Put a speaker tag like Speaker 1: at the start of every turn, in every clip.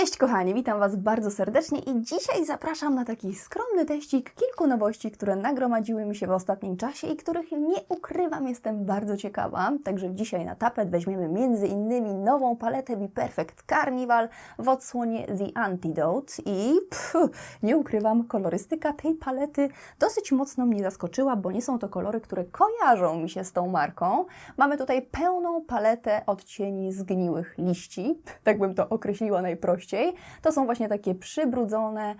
Speaker 1: Cześć kochani, witam Was bardzo serdecznie i dzisiaj zapraszam na taki skromny teścik kilku nowości, które nagromadziły mi się w ostatnim czasie i których nie ukrywam, jestem bardzo ciekawa. Także dzisiaj na tapet weźmiemy innymi nową paletę Be Perfect Carnival w odsłonie The Antidote i pff, nie ukrywam, kolorystyka tej palety dosyć mocno mnie zaskoczyła, bo nie są to kolory, które kojarzą mi się z tą marką. Mamy tutaj pełną paletę odcieni zgniłych liści, tak bym to określiła najprościej. To są właśnie takie przybrudzone,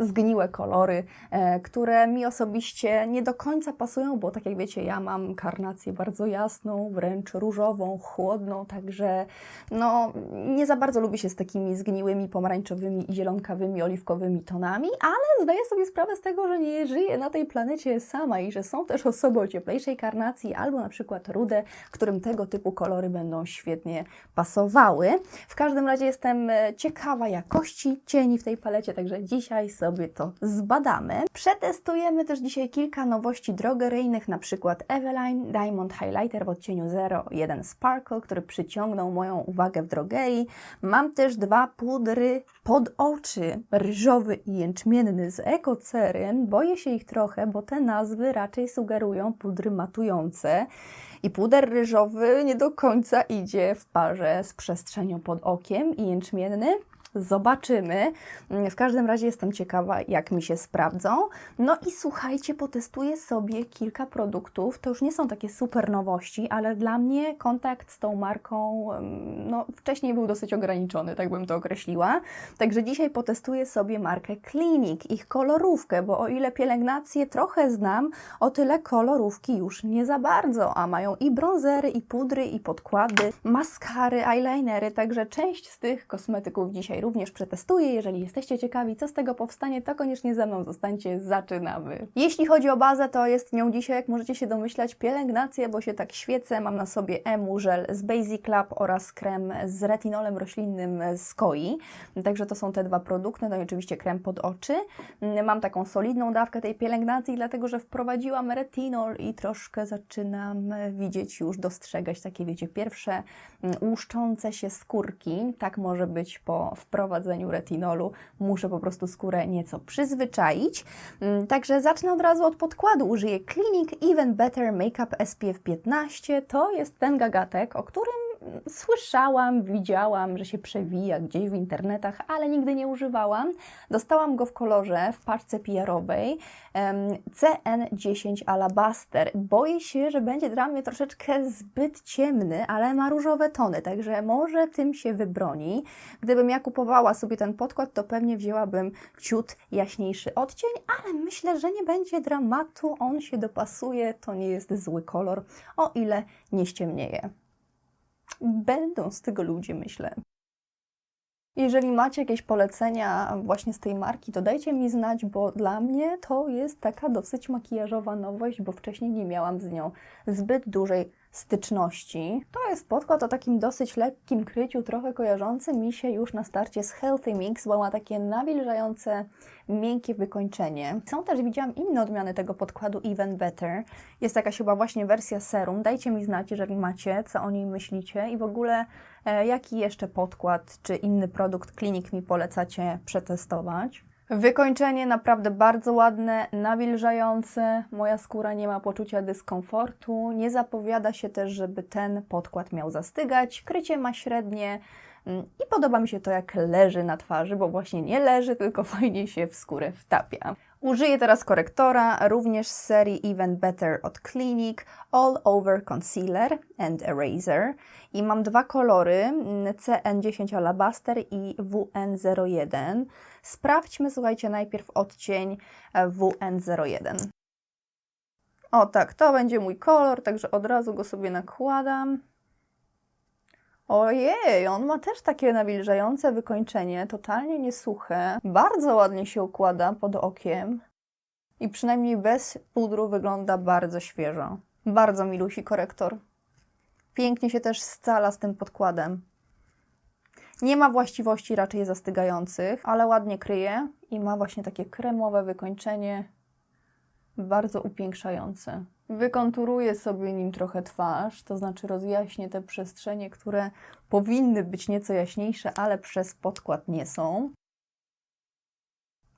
Speaker 1: zgniłe kolory, e, które mi osobiście nie do końca pasują, bo tak jak wiecie, ja mam karnację bardzo jasną, wręcz różową, chłodną, także no nie za bardzo lubię się z takimi zgniłymi, pomarańczowymi, zielonkawymi, oliwkowymi tonami, ale zdaję sobie sprawę z tego, że nie żyję na tej planecie sama i że są też osoby o cieplejszej karnacji albo na przykład rude, którym tego typu kolory będą świetnie pasowały. W każdym razie jestem e, ciekawa jakości cieni w tej palecie, także dzisiaj sobie to zbadamy. Przetestujemy też dzisiaj kilka nowości drogeryjnych, na przykład Eveline Diamond Highlighter w odcieniu 01 Sparkle, który przyciągnął moją uwagę w drogerii. Mam też dwa pudry pod oczy, ryżowy i jęczmienny z Ecoceryn. Boję się ich trochę, bo te nazwy raczej sugerują pudry matujące. I puder ryżowy nie do końca idzie w parze z przestrzenią pod okiem i jęczmienny. Zobaczymy. W każdym razie jestem ciekawa, jak mi się sprawdzą. No i słuchajcie, potestuję sobie kilka produktów. To już nie są takie super nowości, ale dla mnie kontakt z tą marką em, no, wcześniej był dosyć ograniczony, tak bym to określiła. Także dzisiaj potestuję sobie markę Clinic, ich kolorówkę, bo o ile pielęgnację trochę znam, o tyle kolorówki już nie za bardzo, a mają i bronzery, i pudry, i podkłady, maskary, eyelinery, także część z tych kosmetyków dzisiaj również przetestuję. Jeżeli jesteście ciekawi, co z tego powstanie, to koniecznie ze mną zostańcie, zaczynamy. Jeśli chodzi o bazę, to jest nią dzisiaj, jak możecie się domyślać, pielęgnacja, bo się tak świecę. Mam na sobie Emu żel z Basic Lab oraz krem z retinolem roślinnym z Koi. Także to są te dwa produkty, no i oczywiście krem pod oczy. Mam taką solidną dawkę tej pielęgnacji, dlatego że wprowadziłam retinol i troszkę zaczynam widzieć już, dostrzegać takie, wiecie, pierwsze mm, łuszczące się skórki. Tak może być po wprowadzeniu retinolu. Muszę po prostu skórę nieco przyzwyczaić. Mm, Także zacznę od razu od podkładu. Użyję Clinic Even Better Makeup SPF 15. To jest ten gagatek, o którym słyszałam, widziałam, że się przewija gdzieś w internetach, ale nigdy nie używałam. Dostałam go w kolorze w paczce PR-owej em, CN10 Alabaster. Boję się, że będzie dla mnie troszeczkę zbyt ciemny, ale ma różowe tony, także może tym się wybroni. Gdybym ja kupowała sobie ten podkład, to pewnie wzięłabym ciut jaśniejszy odcień, ale myślę, że nie będzie dramatu. On się dopasuje, to nie jest zły kolor, o ile nie ściemnieje. Będą z tego ludzie, myślę. Jeżeli macie jakieś polecenia właśnie z tej marki, to dajcie mi znać, bo dla mnie to jest taka dosyć makijażowa nowość, bo wcześniej nie miałam z nią zbyt dużej styczności. To jest podkład o takim dosyć lekkim kryciu, trochę kojarzący mi się już na starcie z Healthy Mix, bo ma takie nawilżające, miękkie wykończenie. Są też, widziałam inne odmiany tego podkładu Even Better. Jest jakaś chyba właśnie wersja serum. Dajcie mi znać, jeżeli macie, co o niej myślicie i w ogóle e, jaki jeszcze podkład czy inny produkt klinik mi polecacie przetestować. Wykończenie naprawdę bardzo ładne, nawilżające. Moja skóra nie ma poczucia dyskomfortu. Nie zapowiada się też, żeby ten podkład miał zastygać. Krycie ma średnie. mm, I podoba mi się to, jak leży na twarzy, bo właśnie nie leży, tylko fajnie się w skórę wtapia. Użyję teraz korektora, również z serii Even Better od Clinic, All Over Concealer and Eraser. I mam dwa kolory, mm, CN10 Alabaster i WN01. Sprawdźmy, słuchajcie, najpierw odcień e, WN01. O tak, to będzie mój kolor, także od razu go sobie nakładam. Ojej, on ma też takie nawilżające wykończenie, totalnie niesuche. Bardzo ładnie się układa pod okiem i przynajmniej bez pudru wygląda bardzo świeżo. Bardzo milusi korektor. Pięknie się też scala z tym podkładem. Nie ma właściwości raczej zastygających, ale ładnie kryje i ma właśnie takie kremowe wykończenie. Bardzo upiększający. Wykonturuję sobie nim trochę twarz, to znaczy rozjaśnię te przestrzenie, które powinny być nieco jaśniejsze, ale przez podkład nie są.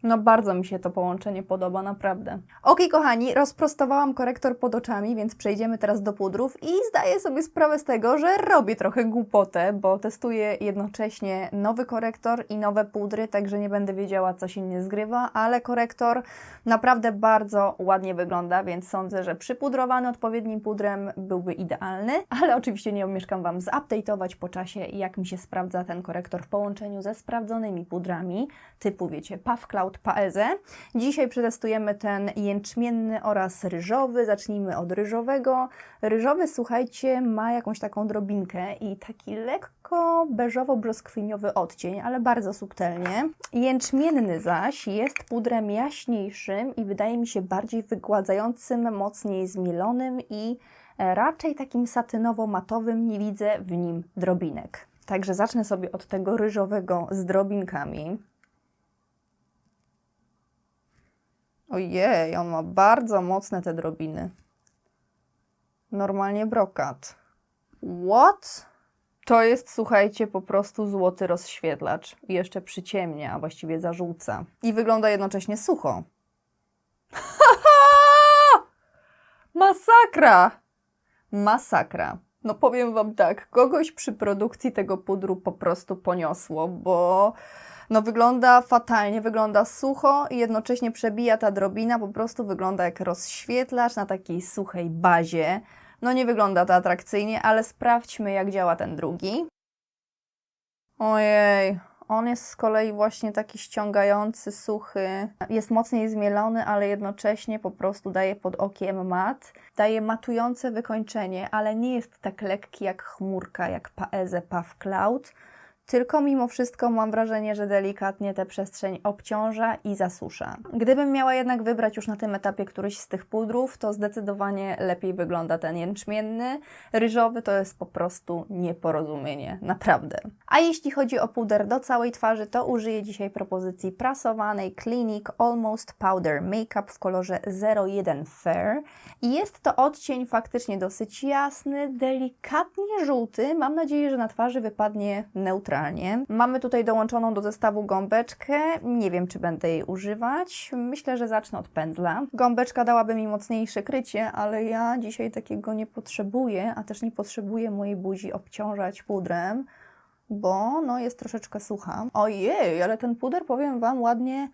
Speaker 1: No bardzo mi się to połączenie podoba, naprawdę. Ok, kochani, rozprostowałam korektor pod oczami, więc przejdziemy teraz do pudrów i zdaję sobie sprawę z tego, że robię trochę głupotę, bo testuję jednocześnie nowy korektor i nowe pudry, także nie będę wiedziała, co się nie zgrywa, ale korektor naprawdę bardzo ładnie wygląda, więc sądzę, że przypudrowany odpowiednim pudrem byłby idealny, ale oczywiście nie omieszkam Wam zupdate'ować po czasie, jak mi się sprawdza ten korektor w połączeniu ze sprawdzonymi pudrami, typu wiecie, Puff Cloud Paeze. Dzisiaj przetestujemy ten jęczmienny oraz ryżowy. Zacznijmy od ryżowego. Ryżowy, słuchajcie, ma jakąś taką drobinkę i taki lekko beżowo-brzoskwiniowy odcień, ale bardzo subtelnie. Jęczmienny zaś jest pudrem jaśniejszym i wydaje mi się bardziej wygładzającym, mocniej zmielonym i e, raczej takim satynowo-matowym. Nie widzę w nim drobinek. Także zacznę sobie od tego ryżowego z drobinkami. Ojej, on ma bardzo mocne te drobiny. Normalnie brokat. What? To jest, słuchajcie, po prostu złoty rozświetlacz. I jeszcze przyciemnia, a właściwie zarzuca. I wygląda jednocześnie sucho. Masakra! Masakra. No powiem Wam tak, kogoś przy produkcji tego pudru po prostu poniosło, bo no wygląda fatalnie, wygląda sucho i jednocześnie przebija ta drobina, po prostu wygląda jak rozświetlacz na takiej suchej bazie. No nie wygląda to atrakcyjnie, ale sprawdźmy jak działa ten drugi. Ojej, on jest z kolei właśnie taki ściągający, suchy. Jest mocniej zmielony, ale jednocześnie po prostu daje pod okiem mat. Daje matujące wykończenie, ale nie jest tak lekki jak chmurka, jak Paeze Puff Cloud. Tylko mimo wszystko mam wrażenie, że delikatnie tę przestrzeń obciąża i zasusza. Gdybym miała jednak wybrać już na tym etapie któryś z tych pudrów, to zdecydowanie lepiej wygląda ten jęczmienny. Ryżowy to jest po prostu nieporozumienie, naprawdę. A jeśli chodzi o puder do całej twarzy, to użyję dzisiaj propozycji prasowanej Clinique Almost Powder Makeup w kolorze 01 Fair. I jest to odcień faktycznie dosyć jasny, delikatnie żółty. Mam nadzieję, że na twarzy wypadnie Mamy tutaj dołączoną do zestawu gąbeczkę. Nie wiem, czy będę jej używać. Myślę, że zacznę od pędzla. Gąbeczka dałaby mi mocniejsze krycie, ale ja dzisiaj takiego nie potrzebuję, a też nie potrzebuję mojej buzi obciążać pudrem, bo no, jest troszeczkę sucha. Ojej, ale ten puder, powiem Wam, ładnie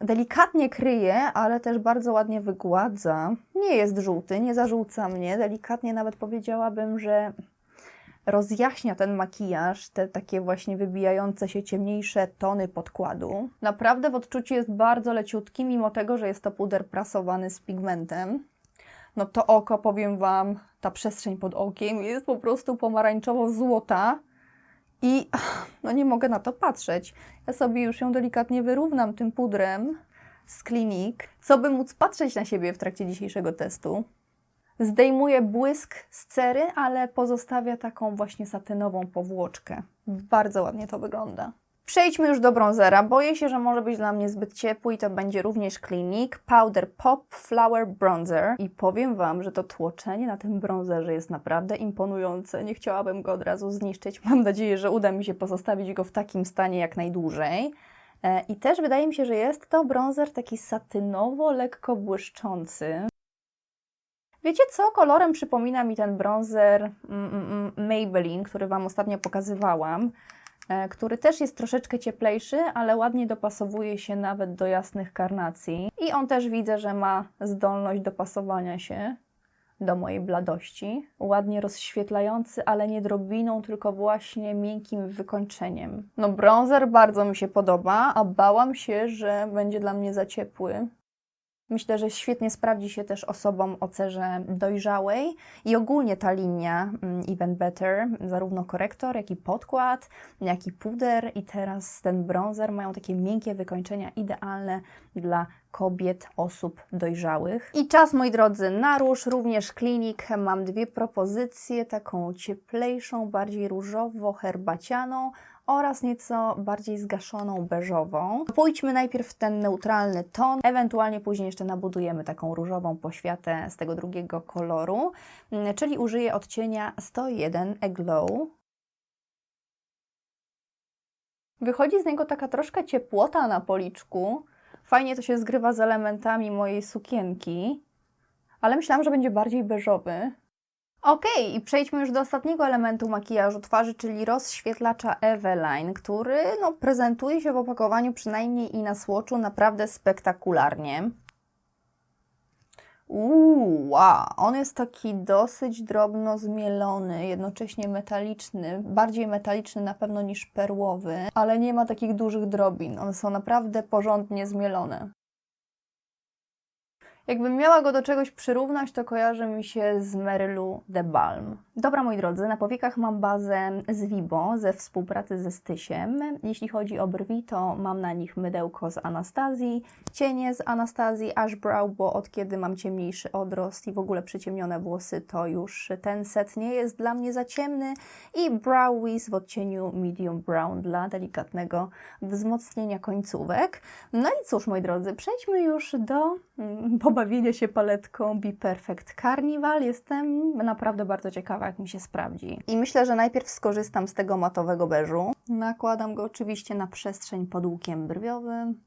Speaker 1: delikatnie kryje, ale też bardzo ładnie wygładza. Nie jest żółty, nie zarzuca mnie. Delikatnie nawet powiedziałabym, że rozjaśnia ten makijaż, te takie właśnie wybijające się ciemniejsze tony podkładu. Naprawdę w odczuciu jest bardzo leciutki, mimo tego, że jest to puder prasowany z pigmentem. No to oko, powiem Wam, ta przestrzeń pod okiem jest po prostu pomarańczowo-złota i no nie mogę na to patrzeć. Ja sobie już ją delikatnie wyrównam tym pudrem z Clinique, co by móc patrzeć na siebie w trakcie dzisiejszego testu. Zdejmuje błysk z cery, ale pozostawia taką właśnie satynową powłoczkę. Bardzo ładnie to wygląda. Przejdźmy już do bronzera. Boję się, że może być dla mnie zbyt ciepły i to będzie również Clinique Powder Pop Flower Bronzer. I powiem Wam, że to tłoczenie na tym bronzerze jest naprawdę imponujące. Nie chciałabym go od razu zniszczyć. Mam nadzieję, że uda mi się pozostawić go w takim stanie jak najdłużej. E, I też wydaje mi się, że jest to bronzer taki satynowo, lekko błyszczący. Wiecie co? Kolorem przypomina mi ten bronzer mm, mm, Maybelline, który Wam ostatnio pokazywałam, e, który też jest troszeczkę cieplejszy, ale ładnie dopasowuje się nawet do jasnych karnacji. I on też widzę, że ma zdolność dopasowania się do mojej bladości. Ładnie rozświetlający, ale nie drobiną, tylko właśnie miękkim wykończeniem. No bronzer bardzo mi się podoba, a bałam się, że będzie dla mnie za ciepły. Myślę, że świetnie sprawdzi się też osobom o cerze dojrzałej i ogólnie ta linia mm, Even Better, zarówno korektor, jak i podkład, jak i puder i teraz ten bronzer mają takie miękkie wykończenia idealne dla kobiet, osób dojrzałych. I czas, moi drodzy, na róż, również klinik. Mam dwie propozycje, taką cieplejszą, bardziej różowo-herbacianą oraz nieco bardziej zgaszoną beżową. Pójdźmy najpierw w ten neutralny ton, ewentualnie później jeszcze nabudujemy taką różową poświatę z tego drugiego koloru, mm, czyli użyję odcienia 101 Aglow. Wychodzi z niego taka troszkę ciepłota na policzku. Fajnie to się zgrywa z elementami mojej sukienki, ale myślałam, że będzie bardziej beżowy. Ok, i przejdźmy już do ostatniego elementu makijażu twarzy, czyli rozświetlacza Eveline, który no, prezentuje się w opakowaniu przynajmniej i na słoczu naprawdę spektakularnie. Uuu, wow. On jest taki dosyć drobno zmielony, jednocześnie metaliczny, bardziej metaliczny na pewno niż perłowy, ale nie ma takich dużych drobin. One są naprawdę porządnie zmielone. Jakbym miała go do czegoś przyrównać, to kojarzy mi się z Merylu The Balm. Dobra, moi drodzy, na powiekach mam bazę z Vibo ze współpracy ze Stysiem. Jeśli chodzi o brwi, to mam na nich mydełko z Anastazji, cienie z Anastazji, Ash Brow, bo od kiedy mam ciemniejszy odrost i w ogóle przyciemnione włosy, to już ten set nie jest dla mnie za ciemny i Brow Wiz w odcieniu Medium Brown dla delikatnego wzmocnienia końcówek. No i cóż, moi drodzy, przejdźmy już do pobawienia się paletką Be Perfect Carnival. Jestem naprawdę bardzo ciekawa, jak mi się sprawdzi. I myślę, że najpierw skorzystam z tego matowego beżu. Nakładam go oczywiście na przestrzeń pod łukiem brwiowym.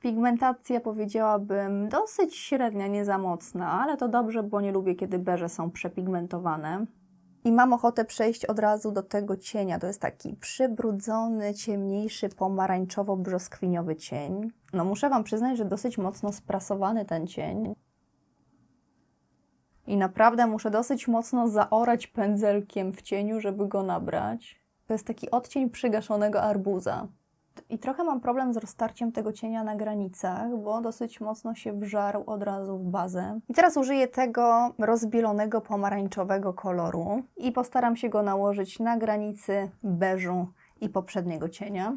Speaker 1: Pigmentacja powiedziałabym dosyć średnia, nie za mocna, ale to dobrze, bo nie lubię, kiedy beże są przepigmentowane. I mam ochotę przejść od razu do tego cienia. To jest taki przybrudzony, ciemniejszy, pomarańczowo-brzoskwiniowy cień. No muszę Wam przyznać, że dosyć mocno sprasowany ten cień. I naprawdę muszę dosyć mocno zaorać pędzelkiem w cieniu, żeby go nabrać. To jest taki odcień przygaszonego arbuza. I trochę mam problem z roztarciem tego cienia na granicach, bo dosyć mocno się wżarł od razu w bazę. I teraz użyję tego rozbielonego pomarańczowego koloru i postaram się go nałożyć na granicy beżu i poprzedniego cienia.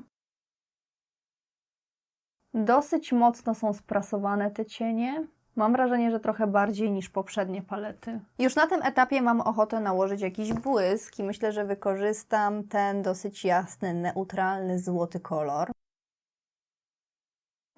Speaker 1: Dosyć mocno są sprasowane te cienie. Mam wrażenie, że trochę bardziej niż poprzednie palety. Już na tym etapie mam ochotę nałożyć jakiś błysk i myślę, że wykorzystam ten dosyć jasny, neutralny, złoty kolor.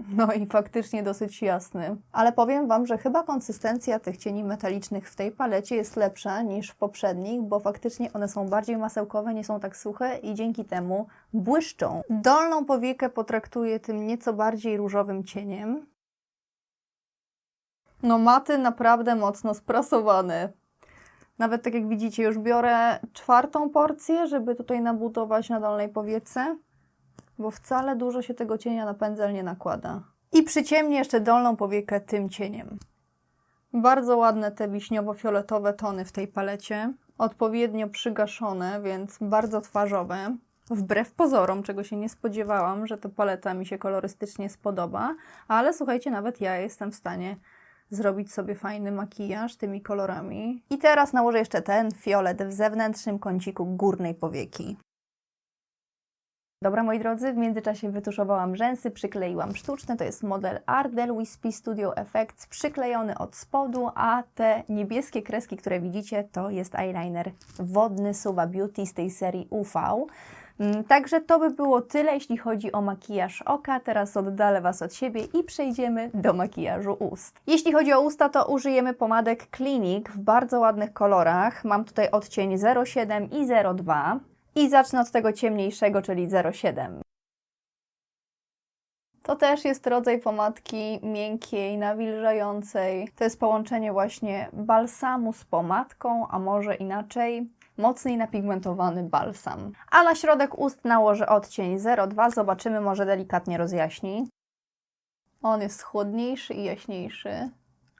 Speaker 1: No i faktycznie dosyć jasny. Ale powiem Wam, że chyba konsystencja tych cieni metalicznych w tej palecie jest lepsza niż w poprzednich, bo faktycznie one są bardziej masełkowe, nie są tak suche i dzięki temu błyszczą. Dolną powiekę potraktuję tym nieco bardziej różowym cieniem. No maty naprawdę mocno sprasowane. Nawet tak jak widzicie, już biorę czwartą porcję, żeby tutaj nabudować na dolnej powiece, bo wcale dużo się tego cienia na pędzel nie nakłada. I przyciemnię jeszcze dolną powiekę tym cieniem. Bardzo ładne te wiśniowo-fioletowe tony w tej palecie. Odpowiednio przygaszone, więc bardzo twarzowe. Wbrew pozorom, czego się nie spodziewałam, że ta paleta mi się kolorystycznie spodoba, ale słuchajcie, nawet ja jestem w stanie zrobić sobie fajny makijaż tymi kolorami. I teraz nałożę jeszcze ten fiolet w zewnętrznym kąciku górnej powieki. Dobra, moi drodzy, w międzyczasie wytuszowałam rzęsy, przykleiłam sztuczne, to jest model Ardell Wispy Studio Effects, przyklejony od spodu, a te niebieskie kreski, które widzicie, to jest eyeliner wodny Suva Beauty z tej serii UV. Mm, Także to by było tyle, jeśli chodzi o makijaż oka. Teraz oddalę Was od siebie i przejdziemy do makijażu ust. Jeśli chodzi o usta, to użyjemy pomadek Clinique w bardzo ładnych kolorach. Mam tutaj odcień 07 i 02. I zacznę od tego ciemniejszego, czyli 07. To też jest rodzaj pomadki miękkiej, nawilżającej. To jest połączenie właśnie balsamu z pomadką, a może inaczej, mocniej napigmentowany balsam. A na środek ust nałożę odcień 02. Zobaczymy, może delikatnie rozjaśni. On jest chłodniejszy i jaśniejszy.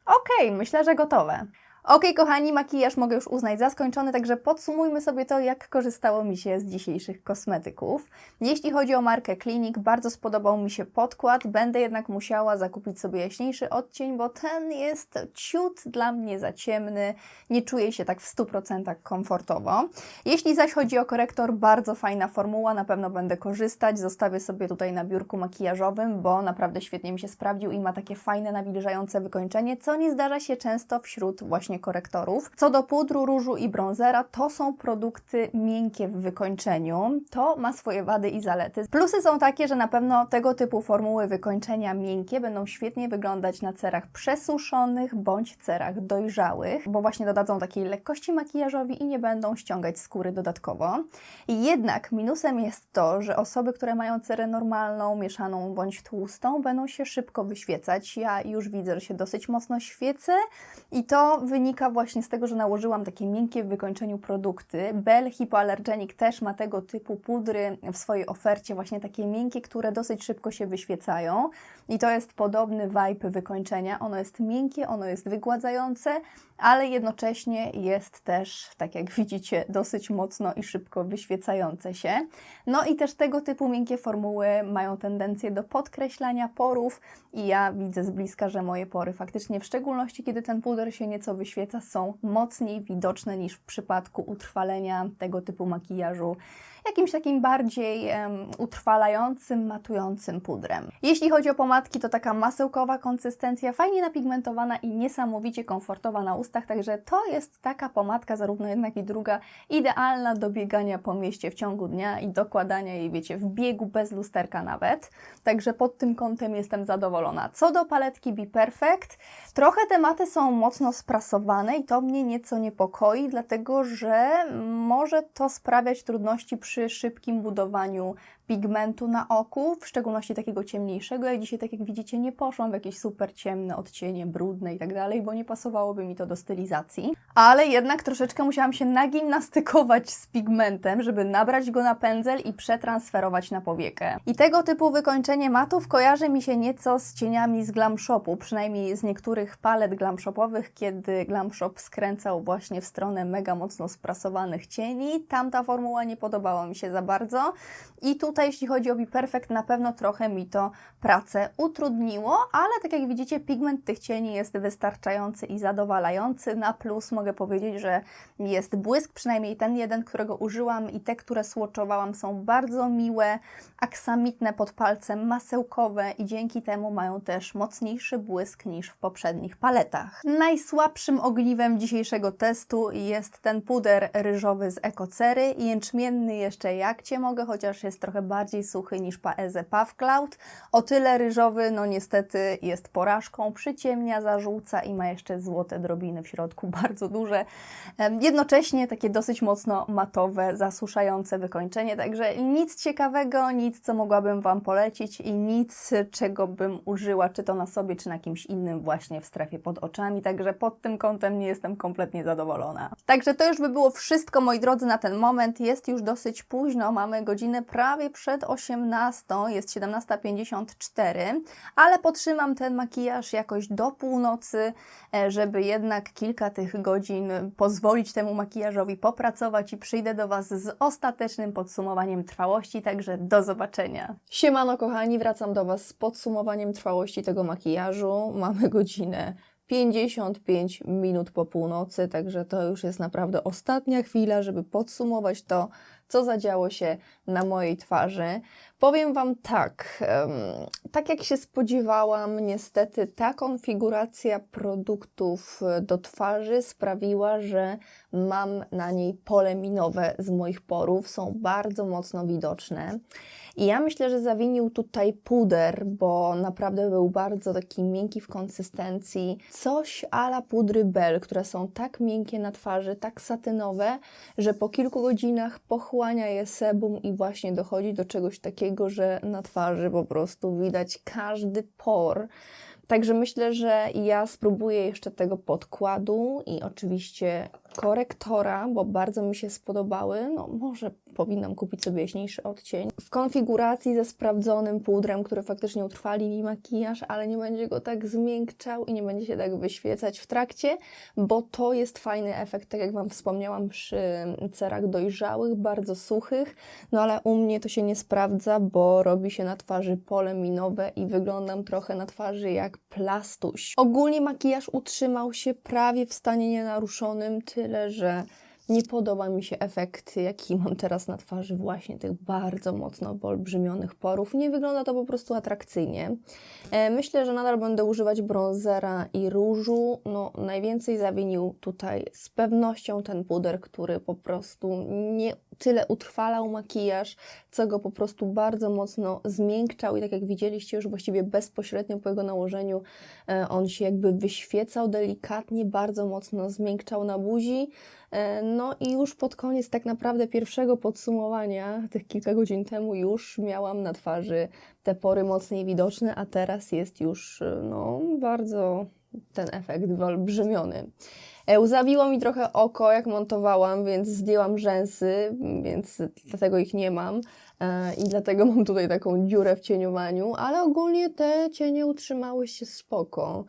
Speaker 1: Okej, myślę, że gotowe. Ok, kochani, makijaż mogę już uznać za skończony, także podsumujmy sobie to, jak korzystało mi się z dzisiejszych kosmetyków. Jeśli chodzi o markę Clinique, bardzo spodobał mi się podkład, będę jednak musiała zakupić sobie jaśniejszy odcień, bo ten jest ciut dla mnie za ciemny, nie czuję się tak w 100% komfortowo. Jeśli zaś chodzi o korektor, bardzo fajna formuła, na pewno będę korzystać, zostawię sobie tutaj na biurku makijażowym, bo naprawdę świetnie mi się sprawdził i ma takie fajne, nawilżające wykończenie, co nie zdarza się często wśród właśnie właśnie korektorów. Co do pudru, różu i bronzera, to są produkty miękkie w wykończeniu. To ma swoje wady i zalety. Plusy są takie, że na pewno tego typu formuły wykończenia miękkie będą świetnie wyglądać na cerach przesuszonych bądź cerach dojrzałych, bo właśnie dodadzą takiej lekkości makijażowi i nie będą ściągać skóry dodatkowo. Jednak minusem jest to, że osoby, które mają cerę normalną, mieszaną bądź tłustą, będą się szybko wyświecać. Ja już widzę, że się dosyć mocno świecę i to wynika właśnie z tego, że nałożyłam takie miękkie w wykończeniu produkty. Bell Hypoallergenic też ma tego typu pudry w swojej ofercie, właśnie takie miękkie, które dosyć szybko się wyświecają. I to jest podobny vibe wykończenia. Ono jest miękkie, ono jest wygładzające, ale jednocześnie jest też, tak jak widzicie, dosyć mocno i szybko wyświecające się. No i też tego typu miękkie formuły mają tendencję do podkreślania porów i ja widzę z bliska, że moje pory faktycznie, w szczególności kiedy ten puder się nieco wyświeca, są mocniej widoczne niż w przypadku utrwalenia tego typu makijażu jakimś takim bardziej um, utrwalającym, matującym pudrem. Jeśli chodzi o pomadki, to taka masełkowa konsystencja, fajnie napigmentowana i niesamowicie komfortowa na ustach, także to jest taka pomadka, zarówno jedna, jak i druga, idealna do biegania po mieście w ciągu dnia i dokładania jej, wiecie, w biegu bez lusterka nawet. Także pod tym kątem jestem zadowolona. Co do paletki Be Perfect, trochę tematy są mocno sprasowane i to mnie nieco niepokoi, dlatego że może to sprawiać trudności przy szybkim budowaniu pigmentu na oku, w szczególności takiego ciemniejszego. Ja dzisiaj, tak jak widzicie, nie poszłam w jakieś super ciemne odcienie, brudne i tak dalej, bo nie pasowałoby mi to do stylizacji. Ale jednak troszeczkę musiałam się nagimnastykować z pigmentem, żeby nabrać go na pędzel i przetransferować na powiekę. I tego typu wykończenie matów kojarzy mi się nieco z cieniami z Glam Shopu, przynajmniej z niektórych palet Glam Shopowych, kiedy Glam Shop skręcał właśnie w stronę mega mocno sprasowanych cieni. Tamta formuła nie podobała mi się za bardzo. I tu Tutaj, jeśli chodzi o Be Perfect, na pewno trochę mi to pracę utrudniło, ale tak jak widzicie, pigment tych cieni jest wystarczający i zadowalający. Na plus mogę powiedzieć, że jest błysk, przynajmniej ten jeden, którego użyłam i te, które słoczowałam są bardzo miłe, aksamitne pod palcem, masełkowe i dzięki temu mają też mocniejszy błysk niż w poprzednich paletach. Najsłabszym ogniwem dzisiejszego testu jest ten puder ryżowy z Ekocery, jęczmienny jeszcze jak Cię mogę, chociaż jest trochę bardziej suchy niż Paeze Puff Cloud. O tyle ryżowy, no niestety jest porażką, przyciemnia, zarzuca i ma jeszcze złote drobiny w środku, bardzo duże. Jednocześnie takie dosyć mocno matowe, zasuszające wykończenie, także nic ciekawego, nic co mogłabym Wam polecić i nic czego bym użyła, czy to na sobie, czy na kimś innym właśnie w strefie pod oczami, także pod tym kątem nie jestem kompletnie zadowolona. Także to już by było wszystko, moi drodzy, na ten moment. Jest już dosyć późno, mamy godzinę prawie przed 18, jest 17.54, ale potrzymam ten makijaż jakoś do północy, e, żeby jednak kilka tych godzin pozwolić temu makijażowi popracować i przyjdę do Was z ostatecznym podsumowaniem trwałości, także do zobaczenia. Siemano kochani, wracam do Was z podsumowaniem trwałości tego makijażu. Mamy godzinę 55 minut po północy, także to już jest naprawdę ostatnia chwila, żeby podsumować to, co zadziało się na mojej twarzy. Powiem Wam tak, tak jak się spodziewałam, niestety ta konfiguracja produktów do twarzy sprawiła, że mam na niej pole minowe z moich porów, są bardzo mocno widoczne. I ja myślę, że zawinił tutaj puder, bo naprawdę był bardzo taki miękki w konsystencji. Coś ala pudry Bell, które są tak miękkie na twarzy, tak satynowe, że po kilku godzinach pochłania je sebum i właśnie dochodzi do czegoś takiego, że na twarzy po prostu widać każdy por. Także myślę, że ja spróbuję jeszcze tego podkładu i oczywiście korektora, bo bardzo mi się spodobały. No, może powinnam kupić sobie jaśniejszy odcień. W konfiguracji ze sprawdzonym pudrem, który faktycznie utrwali mi makijaż, ale nie będzie go tak zmiękczał i nie będzie się tak wyświecać w trakcie, bo to jest fajny efekt, tak jak Wam wspomniałam, przy cerach dojrzałych, bardzo suchych, no ale u mnie to się nie sprawdza, bo robi się na twarzy pole minowe i wyglądam trochę na twarzy jak plastuś. Ogólnie makijaż utrzymał się prawie w stanie nienaruszonym, tyle że Nie podoba mi się efekt, jaki mam teraz na twarzy, właśnie tych bardzo mocno wyolbrzymionych porów. Nie wygląda to po prostu atrakcyjnie. E, Myślę, że nadal będę używać bronzera i różu. No, najwięcej zawinił tutaj z pewnością ten puder, który po prostu nie tyle utrwalał makijaż, co go po prostu bardzo mocno zmiękczał i tak jak widzieliście już właściwie bezpośrednio po jego nałożeniu e, on się jakby wyświecał delikatnie, bardzo mocno zmiękczał na buzi. E, No i już pod koniec tak naprawdę pierwszego podsumowania, tych kilka godzin temu już miałam na twarzy te pory mocniej widoczne, a teraz jest już e, no, bardzo ten efekt wyolbrzymiony. E, Łzawiło mi trochę oko, jak montowałam, więc zdjęłam rzęsy, więc dlatego ich nie mam. E, I dlatego mam tutaj taką dziurę w cieniowaniu, ale ogólnie te cienie utrzymały się spoko.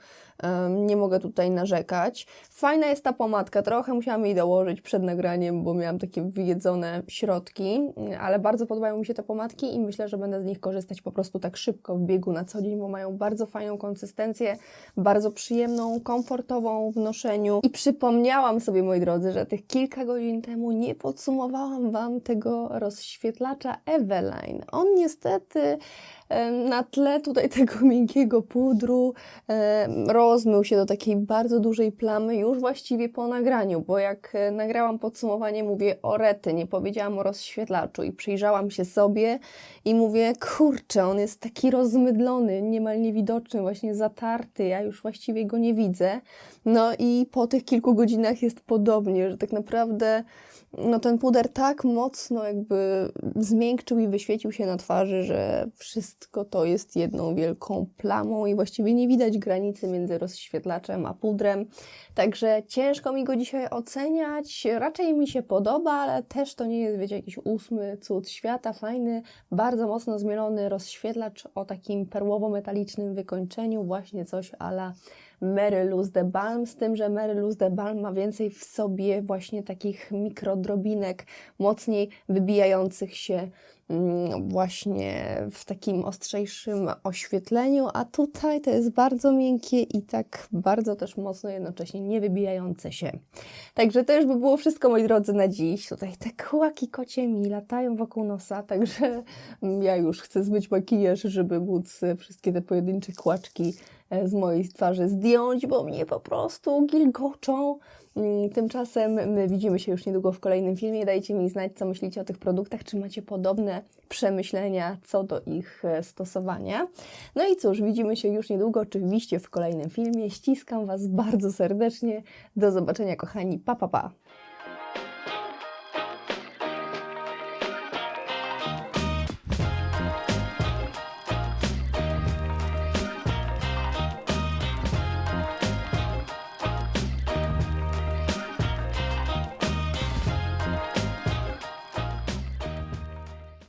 Speaker 1: Nie mogę tutaj narzekać. Fajna jest ta pomadka, trochę musiałam jej dołożyć przed nagraniem, bo miałam takie wyjedzone środki, ale bardzo podobają mi się te pomadki i myślę, że będę z nich korzystać po prostu tak szybko w biegu na co dzień, bo mają bardzo fajną konsystencję, bardzo przyjemną, komfortową w noszeniu. I przypomniałam sobie, moi drodzy, że tych kilka godzin temu nie podsumowałam Wam tego rozświetlacza Eveline. On niestety na tle tutaj tego miękkiego pudru rozmył się do takiej bardzo dużej plamy już właściwie po nagraniu, bo jak e, nagrałam podsumowanie, mówię o rety, nie powiedziałam o rozświetlaczu i przyjrzałam się sobie i mówię, kurczę, on jest taki rozmydlony, niemal niewidoczny, właśnie zatarty, ja już właściwie go nie widzę. No i po tych kilku godzinach jest podobnie, że tak naprawdę no ten puder tak mocno jakby zmiękczył i wyświecił się na twarzy, że wszystko to jest jedną wielką plamą i właściwie nie widać granicy między rozświetlaczem a pudrem. Także ciężko mi go dzisiaj oceniać. Raczej mi się podoba, ale też to nie jest, wiecie, jakiś ósmy cud świata. Fajny, bardzo mocno zmielony rozświetlacz o takim perłowo-metalicznym wykończeniu, właśnie coś ala Mary Luz de Balm, z tym, że Mary Luz de Balm ma więcej w sobie właśnie takich mikrodrobinek, mocniej wybijających się właśnie w takim ostrzejszym oświetleniu, a tutaj to jest bardzo miękkie i tak bardzo też mocno jednocześnie nie wybijające się. Także to już by było wszystko, moi drodzy, na dziś. Tutaj te kłaki kocie mi latają wokół nosa, także mm, ja już chcę zmyć makijaż, żeby móc wszystkie te pojedyncze kłaczki e, z mojej twarzy zdjąć, bo mnie po prostu gilgoczą. Mm, Tymczasem my widzimy się już niedługo w kolejnym filmie. Dajcie mi znać, co myślicie o tych produktach, czy macie podobne przemyślenia co do ich e, stosowania. No i cóż, widzimy się już niedługo, oczywiście w kolejnym filmie. Ściskam Was bardzo serdecznie. Do zobaczenia, kochani. Pa, pa, pa.